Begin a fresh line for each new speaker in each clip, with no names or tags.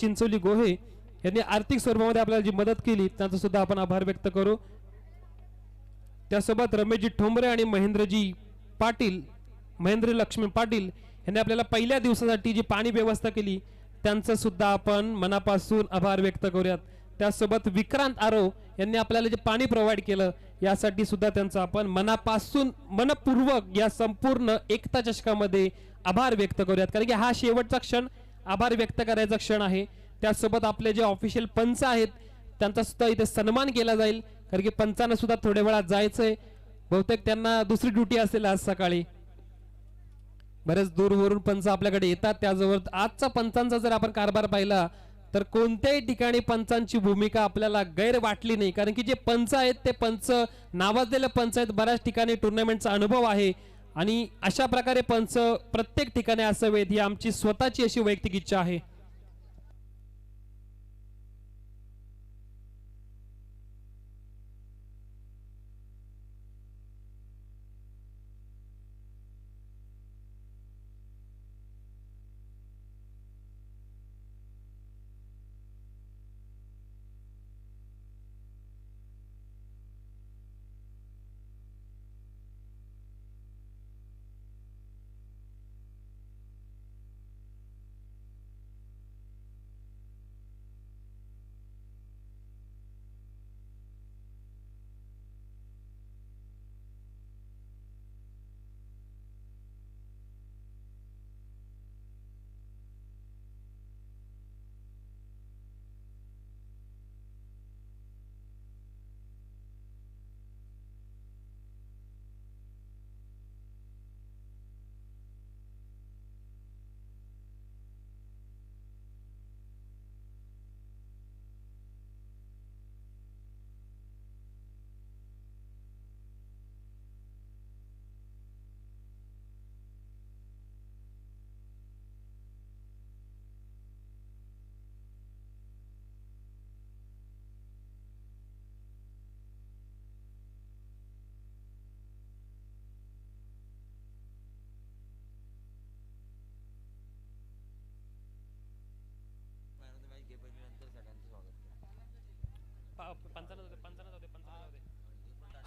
चिंचोली गोहे यांनी आर्थिक स्वरूपामध्ये आपल्याला जी मदत केली त्यांचा सुद्धा आपण आभार व्यक्त करू. त्यासोबत रमेशजी ठोंबरे आणि महेंद्रजी पाटील महेंद्र लक्ष्मी पाटील यांनी आपल्याला पहिल्या दिवसासाठी जी पाणी व्यवस्था केली त्यांचं सुद्धा आपण मनापासून आभार व्यक्त करूयात. त्यासोबत विक्रांत आरो यांनी आपल्याला जे पाणी प्रोव्हाइड केलं यासाठी सुद्धा त्यांचं आपण मनापासून मनपूर्वक या संपूर्ण एकता चषकामध्ये आभार व्यक्त करूयात. कारण की हा शेवटचा क्षण आभार व्यक्त करायचा क्षण आहे. त्यासोबत आपले जे ऑफिशियल पंच आहेत त्यांचा सुद्धा इथे सन्मान केला जाईल. कारण की पंचांना सुद्धा थोड्या वेळात जायचंय. बहुतेक त्यांना दुसरी ड्युटी असेल आज सकाळी. बरेच दूरवरून पंच आपल्याकडे येतात. त्याजवळ आजचा पंचांचा जर आपण कारभार पाहिला तर कोणत्याही ठिकाणी पंचांची भूमिका आपल्याला गैर वाटली नाही. कारण की जे पंच आहेत ते पंच नावाजलेले पंच आहेत. बऱ्याच ठिकाणी टुर्नामेंटचा अनुभव आहे. आणि अशा प्रकारे पंच प्रत्येक ठिकाणी असावेत ही आमची स्वतःची अशी वैयक्तिक इच्छा आहे.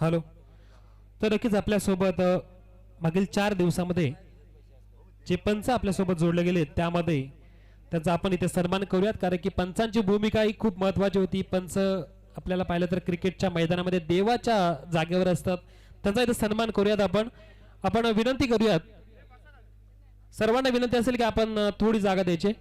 हॅलो. तर नक्कीच आपल्यासोबत मागील चार दिवसामध्ये जे पंच आपल्यासोबत जोडले गेले त्यामध्ये त्यांचा आपण इथे सन्मान करूयात. कारण की पंचांची भूमिका ही खूप महत्वाची होती. पंच आपल्याला पाहिलं तर क्रिकेटच्या मैदानामध्ये देवाच्या जागेवर असतात. त्यांचा इथे सन्मान करूयात आपण. आपण विनंती करूयात. सर्वांना विनंती असेल की आपण थोडी जागा द्यायची.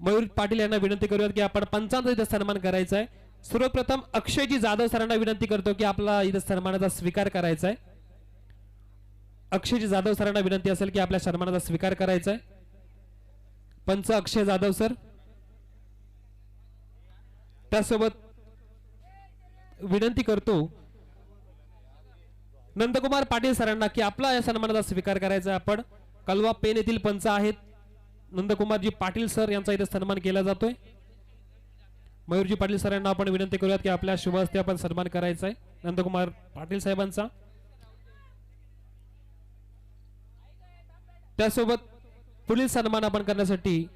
मयूर पाटील यांना विनंती करूयात की आपण पंचांचा इथे सन्मान करायचा आहे. सर्वप्रथम अक्षयजी जाधव सरांना विनंती करतो की आपला इथं सन्मानाचा स्वीकार करायचा आहे अक्षयजी जाधव सरांना विनंती असेल की आपल्या सन्मानाचा स्वीकार करायचा आहे पंच अक्षय जाधव सर. त्यासोबत विनंती करतो नंदकुमार पाटील सरांना की आपला या सन्मानाचा स्वीकार करायचा आहे आपण कलवा पेन येथील पंच आहेत. नंदकुमारजी पाटील सर यांचा इथे सन्मान केला जातोय. मयूरजी पाटील सरांना आपण विनंती करूयात की आपल्या शुभ हस्ते आपण सन्मान करायचा आहे नंदकुमार पाटील साहेबांचा. त्यासोबत पुढील सन्मान आपण करण्यासाठी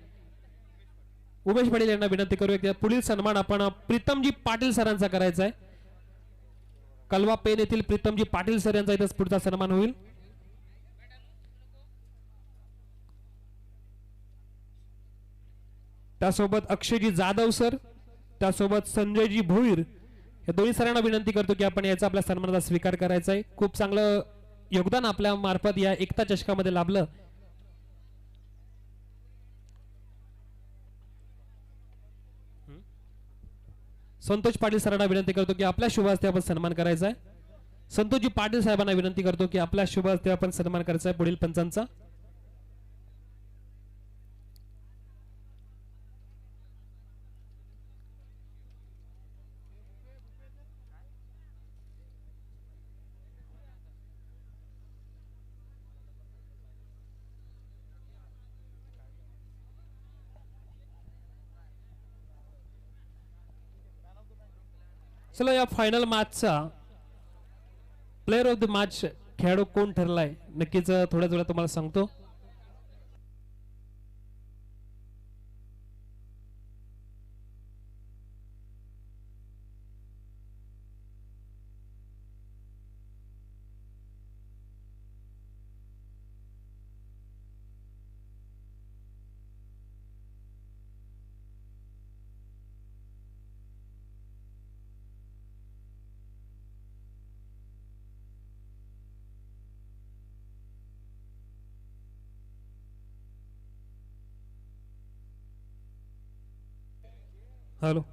उमेश पाटील यांना विनंती करूया की पुढील सन्मान आपण प्रीतमजी पाटील सरांचा करायचा आहे कलवा पेन येथील प्रीतमजी पाटील सर यांचा इथं पुढचा सन्मान होईल. त्यासोबत अक्षयजी जाधव सर त्यासोबत संजयजी भोईर या दोन्ही सरांना विनंती करतो की आपण याचा आपल्या सन्मानाचा स्वीकार करायचा आहे. खूप चांगलं योगदान आपल्या मार्फत या एकता चषकामध्ये लाभलं. संतोष पाटील सरांना विनंती करतो की आपल्या शुभ हस्ते आपण सन्मान करायचा आहे. संतोषजी पाटील साहेबांना विनंती करतो की आपल्या शुभ हस्ते आपण सन्मान करायचा आहे पुढील पंचांचा. चला या फायनल मॅचचा प्लेअर ऑफ द मॅच खेळाडू कोण ठरलाय? नक्कीच थोड्याच थोड्या तुम्हाला सांगतो. हॅलो.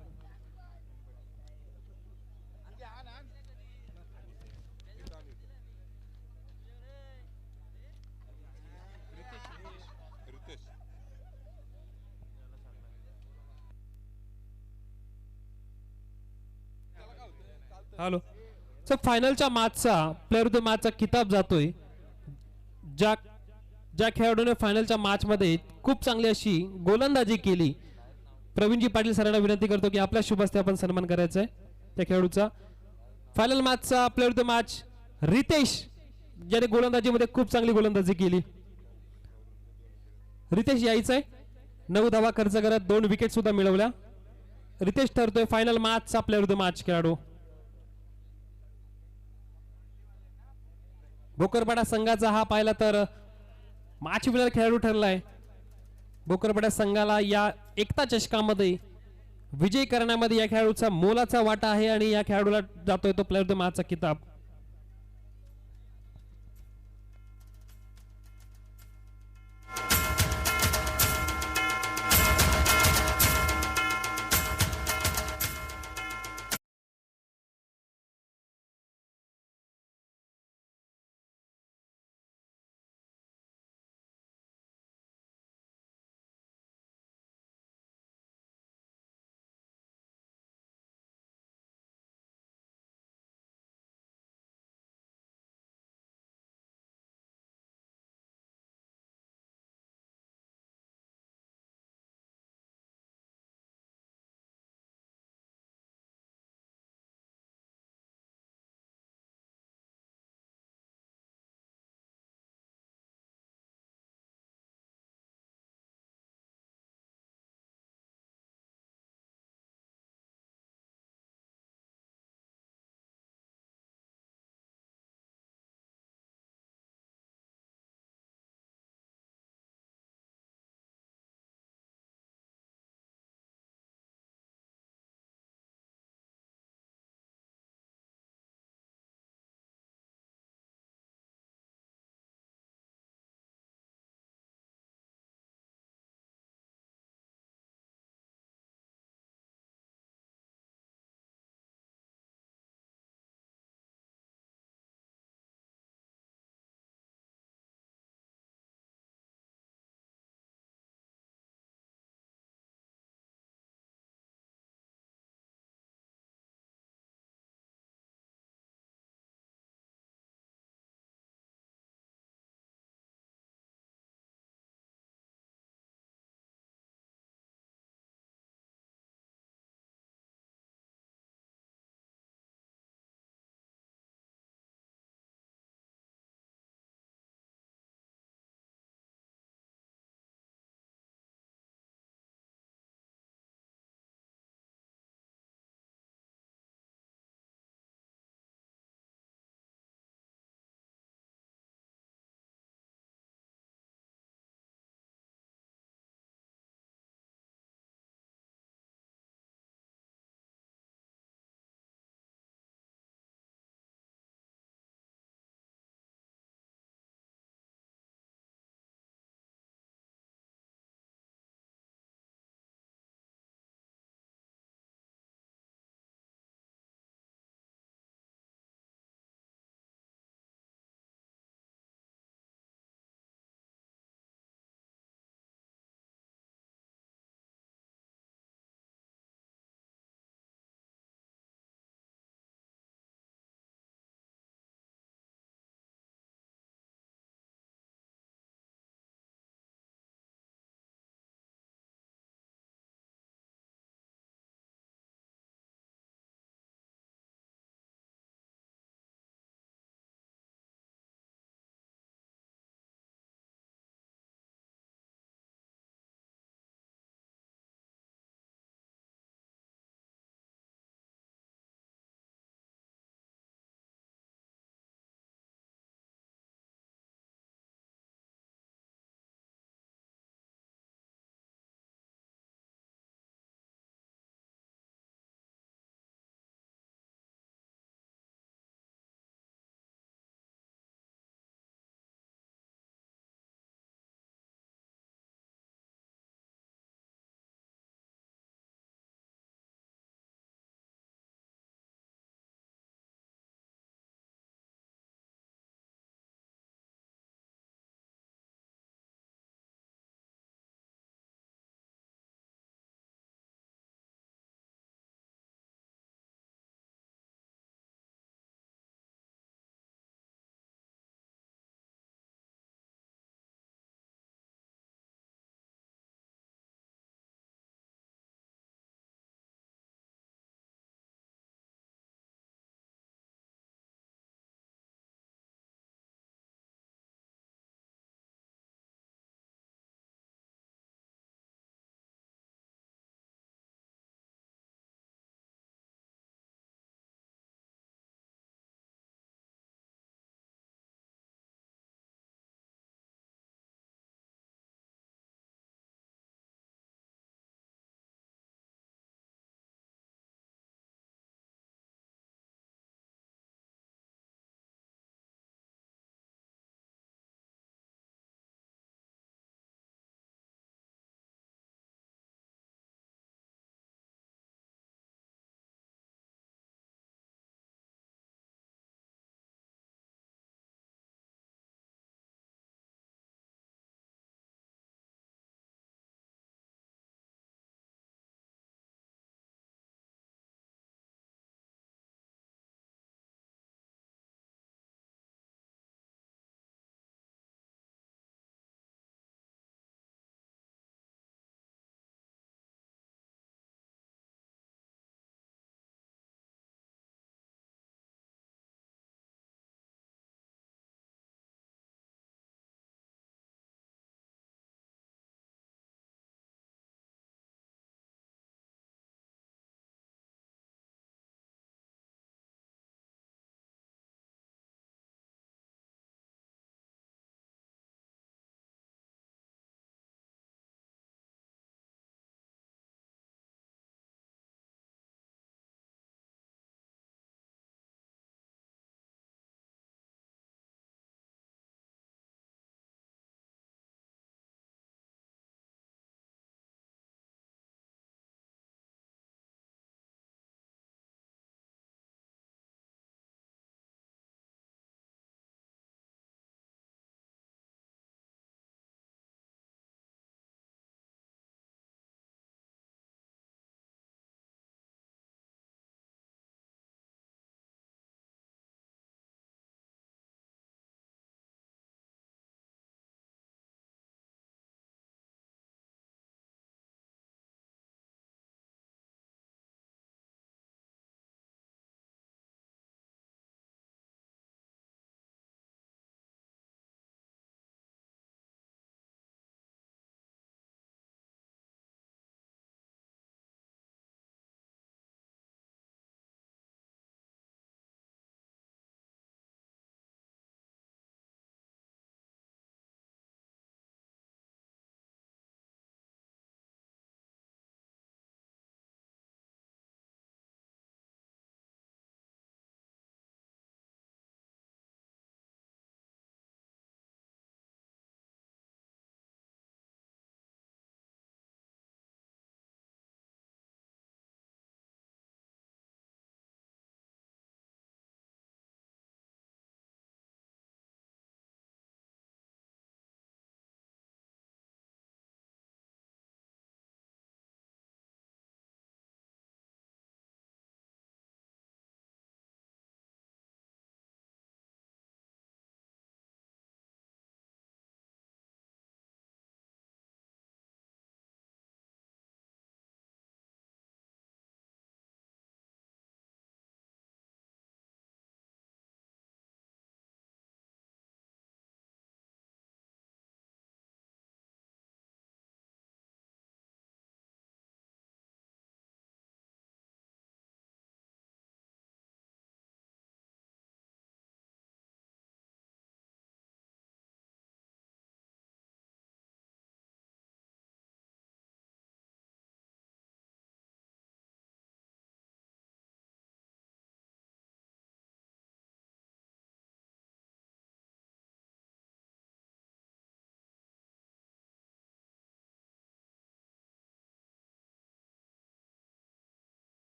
हॅलो. सर फायनलच्या मॅचचा प्लेअर ऑफ द मॅचचा किताब जातोय. ज्या ज्या खेळाडूने फायनलच्या मॅचमध्ये खूप चांगली अशी गोलंदाजी केली प्रवीणजी पाटील सरांना विनंती करतो की आपल्या शुभ हस्ते आपण सन्मान करायचा आहे त्या खेळाडूचा. Final मॅचचा player of the match Ritesh ज्याने गोलंदाजीमध्ये खूप चांगली गोलंदाजी केली. रितेश यायचं आहे नऊ धावा खर्च करत दोन विकेट सुद्धा मिळवल्या. रितेश ठरतोय फायनल मॅचचा प्लेअर ऑफ द मॅच खेळाडू. भोकरपाडा संघाचा हा पाहिला तर मॅच विनर खेळाडू ठरलाय. भोकरपाडा संघाला या एकता चषकामध्ये विजय करण्यामध्ये या खेळाडूचा मोलाचा वाटा आहे आणि या खेळाडूला जातोय तो प्लेअर द मॅचचा किताब.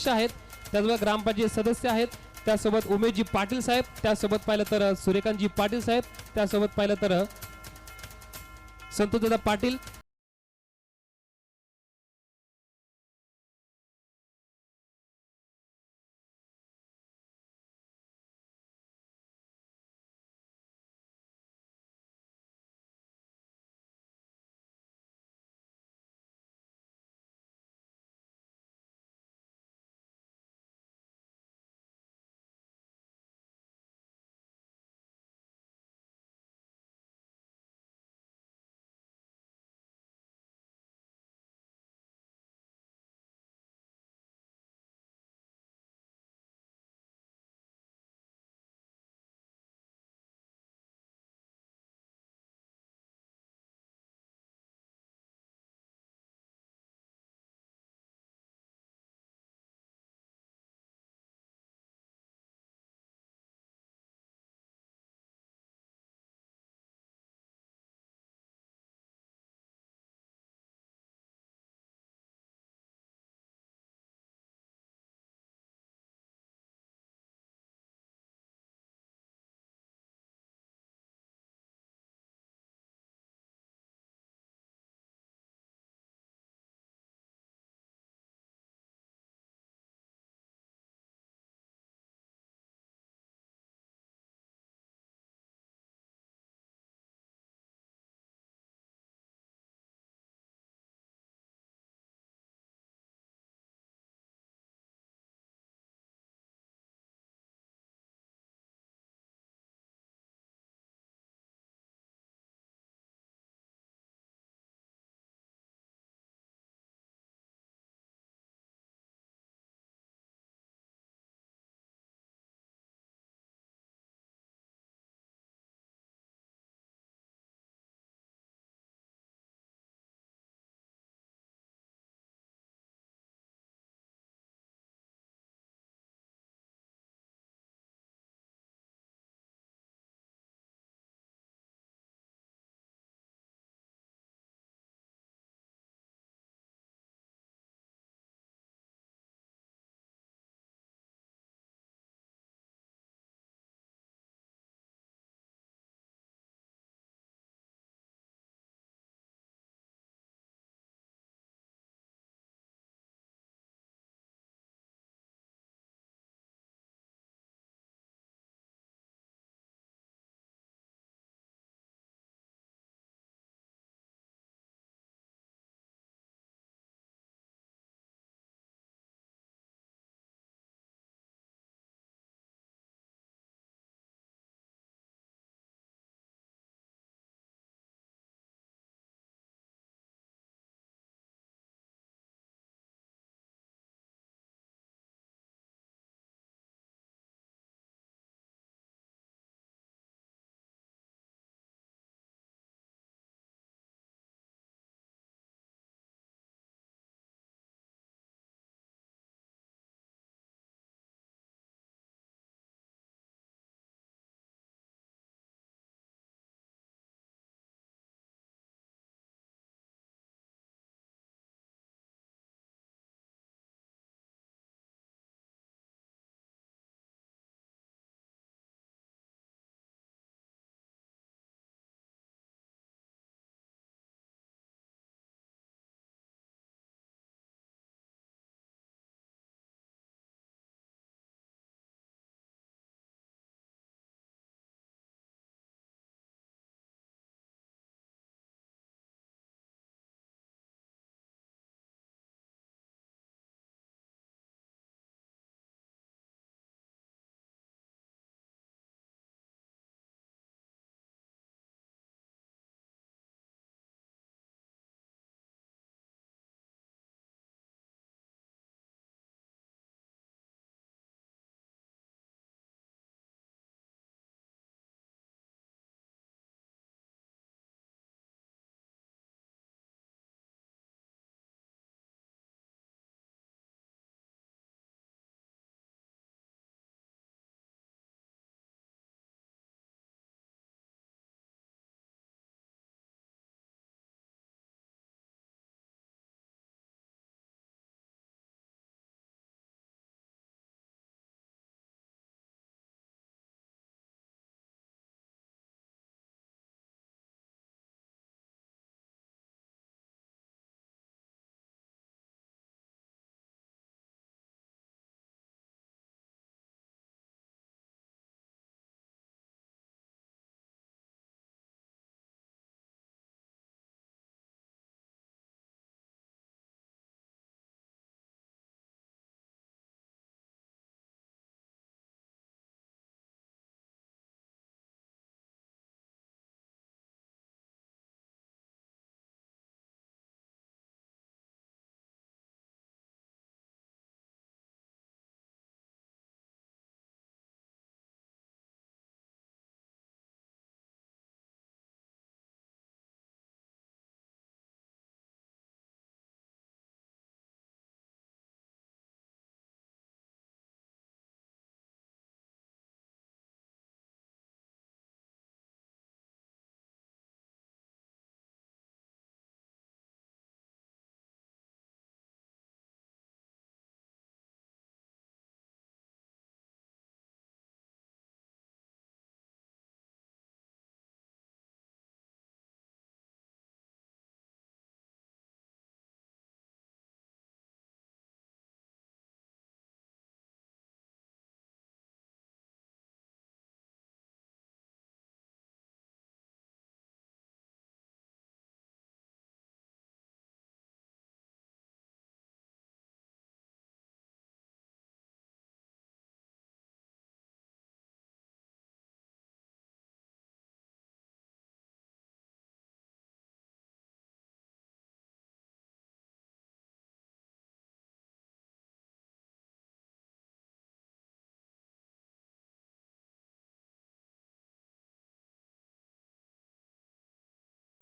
अध्यक्ष आहेत त्याचबरोबर ग्रामपंचायत सदस्य आहेत त्यासोबत उमेशजी पाटील साहेब त्यासोबत पाहिलं तर सूर्यकांतजी पाटील साहेब त्यासोबत पाहिलं तर संतोषदादा पाटील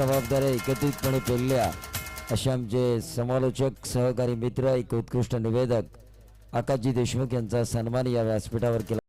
जबाबदाऱ्या एकत्रितपणे पेरल्या असे आमचे समालोचक सहकारी मित्र एक उत्कृष्ट निवेदक आकाशजी देशमुख यांचा सन्मान या व्यासपीठावर केला.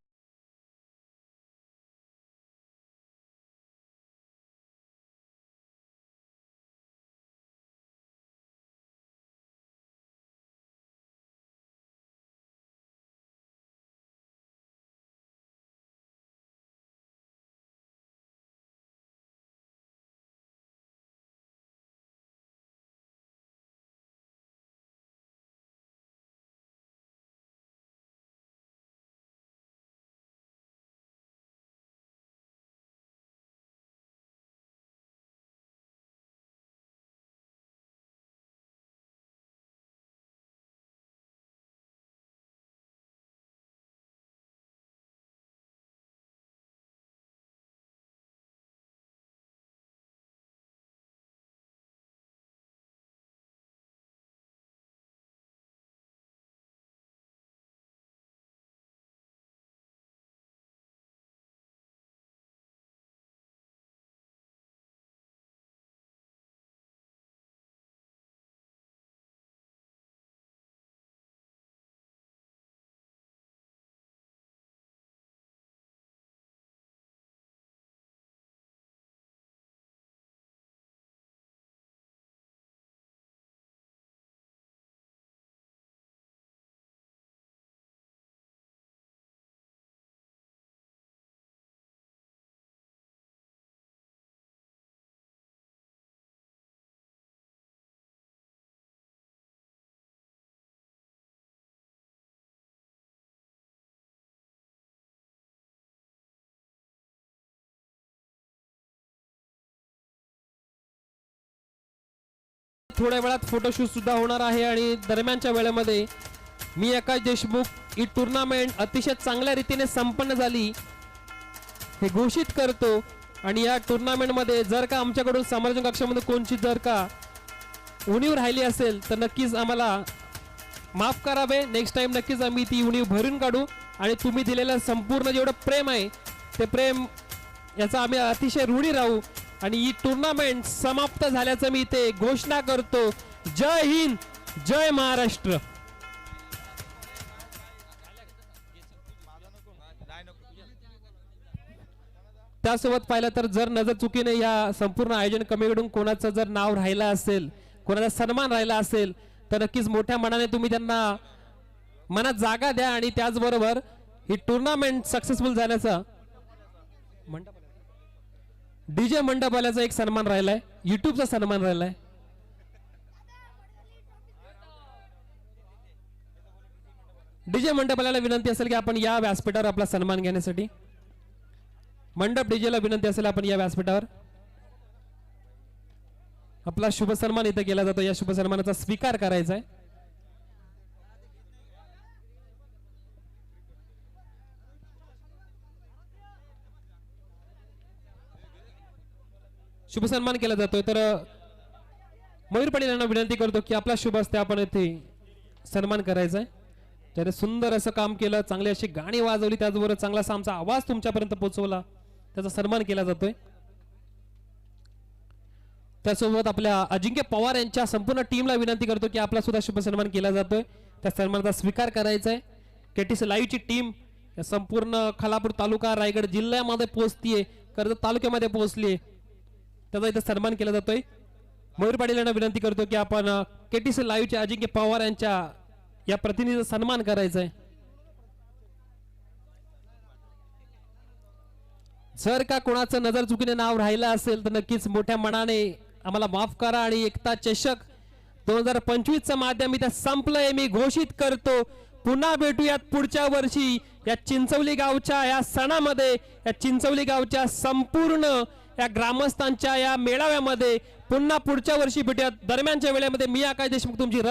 थोड्या वेळात फोटोशूट सुद्धा होणार आहे आणि दरम्यानच्या वेळेमध्ये मी आकाश देशमुख ही टुर्नामेंट अतिशय चांगल्या रीतीने संपन्न झाली हे घोषित करतो. आणि या टुर्नामेंटमध्ये जर का आमच्याकडून साम्राज्य कक्षामध्ये कोणची जर का उणीव राहिली असेल तर नक्कीच आम्हाला माफ करावे. नेक्स्ट टाइम नक्कीच आम्ही ती उणीव भरून काढू. आणि तुम्ही दिलेलं संपूर्ण जेवढं प्रेम आहे ते प्रेम याचा आम्ही अतिशय ऋणी राहू. आणि ही टुर्नामेंट समाप्त झाल्याचं मी इथे घोषणा करतो. जय हिंद जय महाराष्ट्र. त्यासोबत पाहिलं तर जर नजर चुकीने या संपूर्ण आयोजन कमीकडून कोणाचं जर नाव राहिलं असेल कोणाचा सन्मान राहिला असेल तर नक्कीच मोठ्या मनाने तुम्ही त्यांना मनात जागा द्या आणि त्याचबरोबर ही टुर्नामेंट सक्सेसफुल जाण्याचा डीजे मंडपवाल्याचा एक सन्मान राहिलाय युट्यूबचा सन्मान राहिलाय. डीजे मंडपवाल्याला विनंती असेल की आपण या व्यासपीठावर आपला सन्मान घेण्यासाठी. मंडप डीजेला विनंती असेल आपण या व्यासपीठावर. आपला शुभ सन्मान इथे केला जातो. या शुभ सन्मानाचा स्वीकार करायचा आहे. शुभ सन्मान केला जातोय. तर मयूर पाटील यांना विनंती करतो की आपला शुभ असते आपण येथे सन्मान करायचा आहे त्याने सुंदर असं काम केलं चांगली अशी गाणी वाजवली त्याचबरोबर चांगला असा आमचा आवाज तुमच्यापर्यंत पोहोचवला. त्याचा सन्मान केला जातोय. त्यासोबत आपल्या अजिंक्य पवार यांच्या संपूर्ण टीमला विनंती करतो की आपला सुद्धा शुभ सन्मान केला जातोय. त्या सन्मानाचा स्वीकार करायचा आहे केटीसी लाईव्हची टीम संपूर्ण खालापूर तालुका रायगड जिल्ह्यामध्ये पोहोचतीये कर्जत तालुक्यामध्ये पोहोचलीये. त्याचा इथं सन्मान केला जातोय. मयूर पाटील यांना विनंती करतो की आपण केटीसी लाईव्हच्या अजिंक्य पवार यांच्या या प्रतिनिधीचा सन्मान करायचा आहे जर का कोणाचं नजर चुकीने नाव राहिलं असेल तर नक्कीच मोठ्या मनाने आम्हाला माफ करा आणि एकता चषक दोन हजार पंचवीसचं माध्यम इथं संपलंय. मी घोषित करतो पुन्हा भेटूयात पुढच्या वर्षी या चिंचवली गावच्या या सणामध्ये. या चिंचवली गावच्या संपूर्ण या ग्रामस्थांच्या या मेळाव्यामध्ये पुन्हा पुढच्या वर्षी भेटूयात. दरम्यानच्या वेळेमध्ये मी आकाश देशमुख तुमची रजा